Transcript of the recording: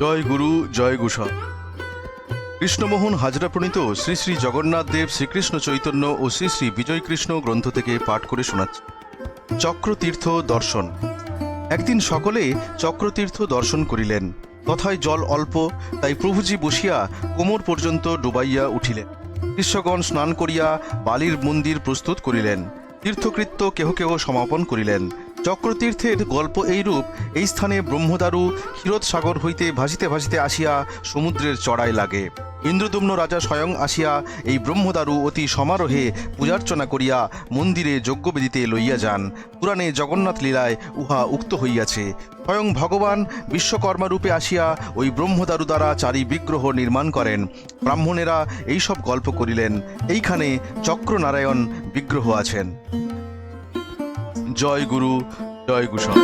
জয় গুরু, জয় গুসা কৃষ্ণমোহন হাজরা প্রণীত শ্রী শ্রী জগন্নাথ দেব শ্রীকৃষ্ণ চৈতন্য ও শ্রী শ্রী বিজয় কৃষ্ণ গ্রন্থ থেকে পাঠ করে শোনাচ্ছে। চক্রতীর্থ দর্শন। একদিন সকলে চক্রতীর্থ দর্শন করিলেন। তথায় জল অল্প, তাই প্রভুজি বসিয়া কোমর পর্যন্ত ডুবাইয়া উঠিলেন। শিষ্যগণ স্নান করিয়া বালির মন্দির প্রস্তুত করিলেন। তীর্থকৃত্য কেহ কেহ সমাপন করিলেন। চক্রতীর্থের গল্প এইরূপ, এই স্থানে ব্রহ্মদারু ক্ষীরোদ সাগর হইতে ভাসিতে ভাসিতে আসিয়া সমুদ্রের চড়াই লাগে। ইন্দ্রদুম্ন রাজা স্বয়ং আসিয়া এই ব্রহ্মদারু অতি সমারোহে পূজার্চনা করিয়া মন্দিরে যজ্ঞবেদিতে লইয়া যান। পুরাণে জগন্নাথ লীলায় উহা উক্ত হইয়াছে। স্বয়ং ভগবান বিশ্বকর্মা রূপে আসিয়া ওই ব্রহ্মদারু দ্বারা চারি বিগ্রহ নির্মাণ করেন। ব্রাহ্মণেরা এইসব গল্প করিলেন। এইখানে চক্রনারায়ণ বিগ্রহ আছেন। জয় গুরু জয় গুসন